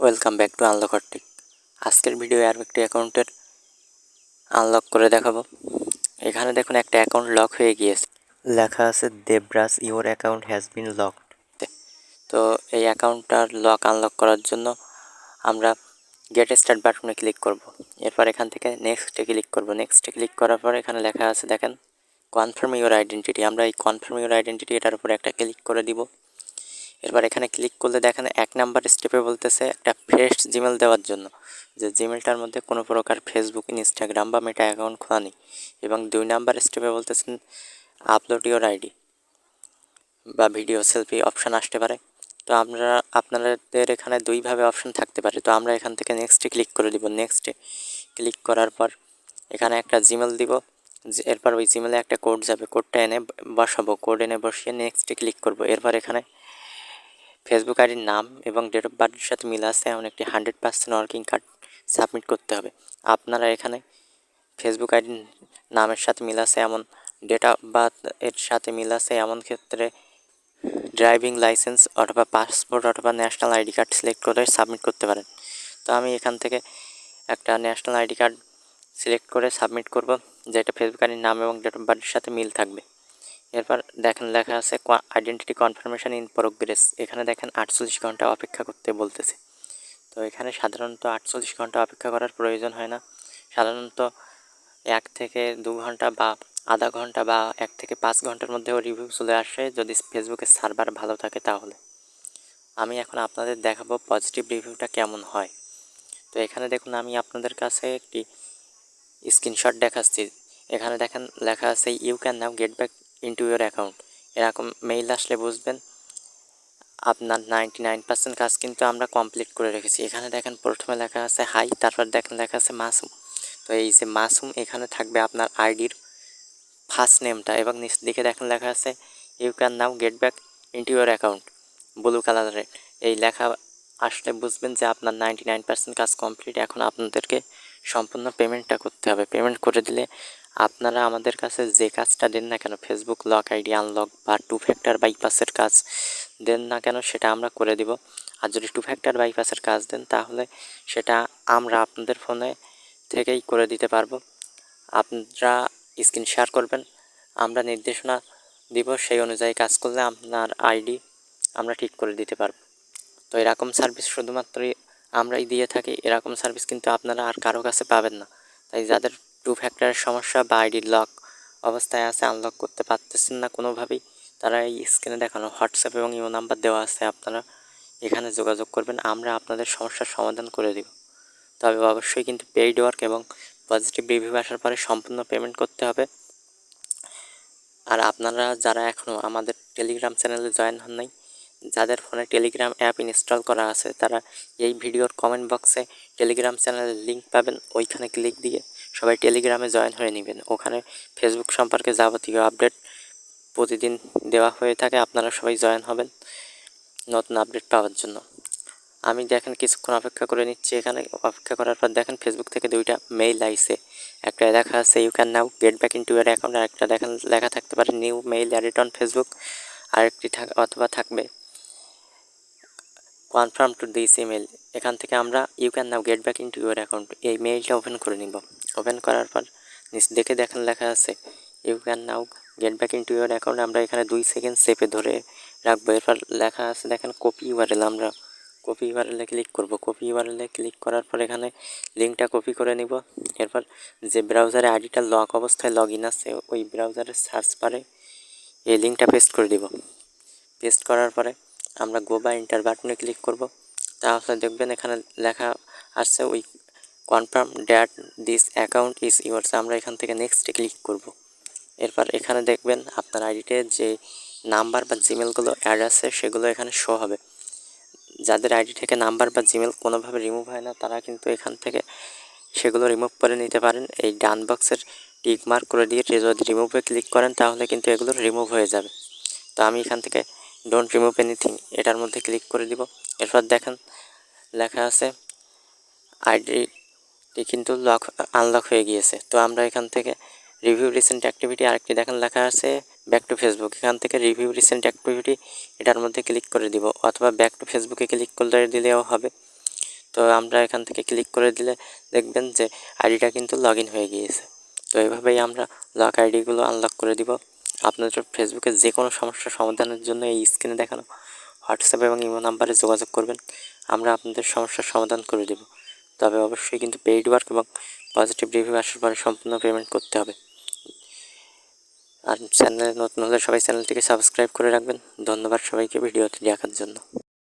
Welcome back to unlock হটটিক আজকের video আর একটি অ্যাকাউন্টের আনলক করে দেখাবো। এখানে দেখুন একটা অ্যাকাউন্ট লক হয়ে গিয়েছে। লেখা আছে, Devraj your account has been locked তো। এই অ্যাকাউন্টটার লক আনলক করার জন্য আমরা গেট স্টার্ট বাটনে ক্লিক করব। এরপর এখান থেকে নেক্সটে ক্লিক করব। নেক্সটে ক্লিক করার পর এখানে লেখা আছে, দেখেন কনফার্ম ইওর আইডেন্টিটি আমরা এই কনফার্ম ইওর আইডেন্টিটি এটার উপরে একটা ক্লিক করে দিব। এরপর এখানে ক্লিক করলে দেখেন এক নাম্বার স্টেপে বলতেছে একটা ফ্রেশ জিমেল দেওয়ার জন্য। যে জিমেলটার মধ্যে কোনো প্রকার ফেসবুক ইনস্টাগ্রাম বা মেটা অ্যাকাউন্ট খোলা নেই। এবং দুই নাম্বার স্টেপে বলতেছেন আপলোড ইওর আইডি বা ভিডিও সেলফি অপশান আসতে পারে। তো আমরা, আপনাদের এখানে দুইভাবে অপশান থাকতে পারে। তো আমরা এখান থেকে নেক্সটে ক্লিক করে দিব। নেক্সটে ক্লিক করার পর এখানে একটা জিমেল দিব। এরপর ওই জিমেলে একটা কোড যাবে। কোডটা এনে বসাবো। কোড এনে বসিয়ে নেক্সটে ক্লিক করব। এরপর এখানে ফেসবুক আইডির নাম এবং ডেট অফ বার্থের সাথে মিল আছে, এমন একটি hundred percent working card submit করতে হবে। আপনারা এখানে ফেসবুক আইডির নামের সাথে মিল আছে, এমন ডেট অফ বার্থ এর সাথে মিল আছে, এমন ক্ষেত্রে ড্রাইভিং লাইসেন্স অথবা পাসপোর্ট অথবা ন্যাশনাল আইডি কার্ড সিলেক্ট করে সাবমিট করতে পারেন। তো আমি এখান থেকে একটা ন্যাশনাল আইডি কার্ড সিলেক্ট করে সাবমিট করব, যেটা ফেসবুক আইডির নাম এবং ডেট অফ বার্থের সাথে মিল থাকবে। এরপর দেখেন লেখা আছে আইডেন্টিটি কনফার্মেশন ইন প্রোগ্রেস এখানে দেখেন আটচল্লিশ ঘণ্টা অপেক্ষা করতে বলতেছে। তো এখানে সাধারণত আটচল্লিশ ঘণ্টা অপেক্ষা করার প্রয়োজন হয় না। সাধারণত এক থেকে দু ঘণ্টা বা আধা ঘণ্টা বা এক থেকে পাঁচ ঘণ্টার মধ্যেও রিভিউ চলে আসে যদি ফেসবুকের সার্ভার ভালো থাকে তাহলে। আমি এখন আপনাদের দেখাবো পজিটিভ রিভিউটা কেমন হয়। তো এখানে দেখুন, আমি আপনাদের কাছে একটি স্ক্রিনশট দেখাচ্ছি। এখানে দেখেন লেখা আছে you can now get back into your account এরকম মেইল আসলে বুঝবেন, আপনার নাইনটি নাইন পার্সেন্ট কাজ কিন্তু আমরা কমপ্লিট করে রেখেছি। এখানে দেখেন প্রথমে লেখা আছে হাই তারপর দেখেন লেখা আছে মাসুম। তো এই যে মাসুম, এখানে থাকবে আপনার আইডির ফার্স্ট নেমটা এবং নিচ দিকে দেখেন লেখা আছে you can now get back into your account blue কালারের এই লেখা আসলে বুঝবেন যে আপনার নাইনটি নাইন পার্সেন্ট কাজ কমপ্লিট এখন আপনাদেরকে সম্পূর্ণ পেমেন্টটা করতে হবে। পেমেন্ট করে দিলে আপনারা আমাদের কাছে যে কাজটা দেন না কেন ফেসবুক লক আইডি আনলক বা টু ফ্যাক্টর বাইপাসের কাজ দেন না কেন, সেটা আমরা করে দিব। আর যদি টু ফ্যাক্টর বাইপাসের কাজ দেন, তাহলে সেটা আমরা আপনাদের ফোনে থেকেই করে দিতে পারব। আপনারা স্ক্রিন শেয়ার করবেন, আমরা নির্দেশনা দিব, সেই অনুযায়ী কাজ করলে আপনার আইডি আমরা ঠিক করে দিতে পারব। তো এরকম সার্ভিস শুধুমাত্রই আমরাই দিয়ে থাকি, এরকম সার্ভিস কিন্তু আপনারা আর কারও কাছে পাবেন না। তাই যাদের টু ফ্যাক্টরের সমস্যা বা আইডি লক অবস্থায় আছে আনলক করতে পারতেছেন না কোনোভাবেই, তারা এই স্ক্রিনে দেখানো হোয়াটসঅ্যাপ এবং ইমো নাম্বার দেওয়া আছে আপনারা এখানে যোগাযোগ করবেন, আমরা আপনাদের সমস্যার সমাধান করে দেব। তবে অবশ্যই কিন্তু পেইড ওয়ার্ক এবং পজিটিভ রিভিউ আসার পরে সম্পূর্ণ পেমেন্ট করতে হবে। আর আপনারা যারা এখনও আমাদের টেলিগ্রাম চ্যানেলে জয়েন হন নাই, যাদের ফোনে টেলিগ্রাম অ্যাপ ইনস্টল করা আছে, তারা এই ভিডিওর কমেন্ট বক্সে টেলিগ্রাম চ্যানেলের লিঙ্ক পাবেন, ওইখানে ক্লিক দিয়ে সবাই টেলিগ্রামে জয়েন হয়ে নেবেন। ওখানে ফেসবুক সম্পর্কে যাবতীয় আপডেট প্রতিদিন দেওয়া হয়ে থাকে, আপনারা সবাই জয়েন হবেন নতুন আপডেট পাওয়ার জন্য। আমি দেখেন কিছুক্ষণ অপেক্ষা করে নিচ্ছি এখানে। অপেক্ষা করার পর দেখেন ফেসবুক থেকে দুইটা মেইল আইছে। একটা লেখা আছে you can now get back in to your account আর একটা দেখেন, লেখা থাকতে পারে new mail added on Facebook আরেকটি থাক, অথবা থাকবে কনফার্ম টু দিস ইমেল এখান থেকে আমরা you can now get back in to your account এই মেইলটা ওপেন করে নিব। ওপেন করার পর নিচ দেখে দেখেন লেখা আছে you can now get back in to your account আমরা এখানে দুই সেকেন্ড সেপে ধরে রাখব। এরপর লেখা আছে, দেখেন কপি ইউআরএল আমরা কপি ইউআরএলে ক্লিক করব। কপি ইউআরএলে ক্লিক করার পর এখানে লিঙ্কটা কপি করে নিব। এরপর যে ব্রাউজারে আইডিটা লক অবস্থায় লগ ইন আছে, ওই ব্রাউজারের সার্চ পারে এই লিঙ্কটা পেস্ট করে দিব পেস্ট করার পরে আমরা গো বা ইন্টার বাটনে ক্লিক করব। তাহলে দেখবেন এখানে লেখা আসছে, ওই confirm that this account is yours আমরা এখান থেকে নেক্সটে ক্লিক করব। এরপর এখানে দেখবেন আপনার আইডিতে যে নাম্বার বা জিমেলগুলো অ্যাড আছে, সেগুলো এখানে শো হবে। যাদের আইডি থেকে নাম্বার বা জিমেল কোনোভাবে রিমুভ হয় না, তারা কিন্তু এখান থেকে সেগুলো রিমুভ করে নিতে পারেন। এই ডান বক্সের টিক মার্ক করে দিয়ে যদি রিমুভে ক্লিক করেন, তাহলে কিন্তু এগুলো রিমুভ হয়ে যাবে। তো আমি এখান থেকে ডোন্ট রিমুভ এনিথিং এটার মধ্যে ক্লিক করে দিব। এরপর দেখেন, লেখা আছে আইডিটি কিন্তু লক আনলক হয়ে গিয়েছে। তো আমরা এখান থেকে রিভিউ রিসেন্ট অ্যাক্টিভিটি আরেকটি দেখেন, লেখা আছে ব্যাক টু ফেসবুক এখান থেকে রিভিউ রিসেন্ট অ্যাক্টিভিটি এটার মধ্যে ক্লিক করে দিব। অথবা ব্যাক টু ফেসবুকে ক্লিক করে দিলেও হবে। তো আমরা এখান থেকে ক্লিক করে দিলে দেখবেন যে আইডিটা কিন্তু লগ হয়ে গিয়েছে। তো এইভাবেই আমরা লক আইডিগুলো আনলক করে দিব। আপনাদের ফেসবুকে যে কোনো সমস্যার সমাধানের জন্য এই স্ক্রিনে দেখানো। হোয়াটসঅ্যাপ এবং ইমো নাম্বারে যোগাযোগ করবেন। আমরা আপনাদের সমস্যার সমাধান করে দেব। তবে অবশ্যই কিন্তু পেইড ওয়ার্ক এবং পজিটিভ রিভিউ আসার পরে সম্পূর্ণ পেমেন্ট করতে হবে। আর চ্যানেলে নতুন হলে সবাই চ্যানেলটিকে সাবস্ক্রাইব করে রাখবেন। ধন্যবাদ সবাইকে ভিডিওতে দেখার জন্য।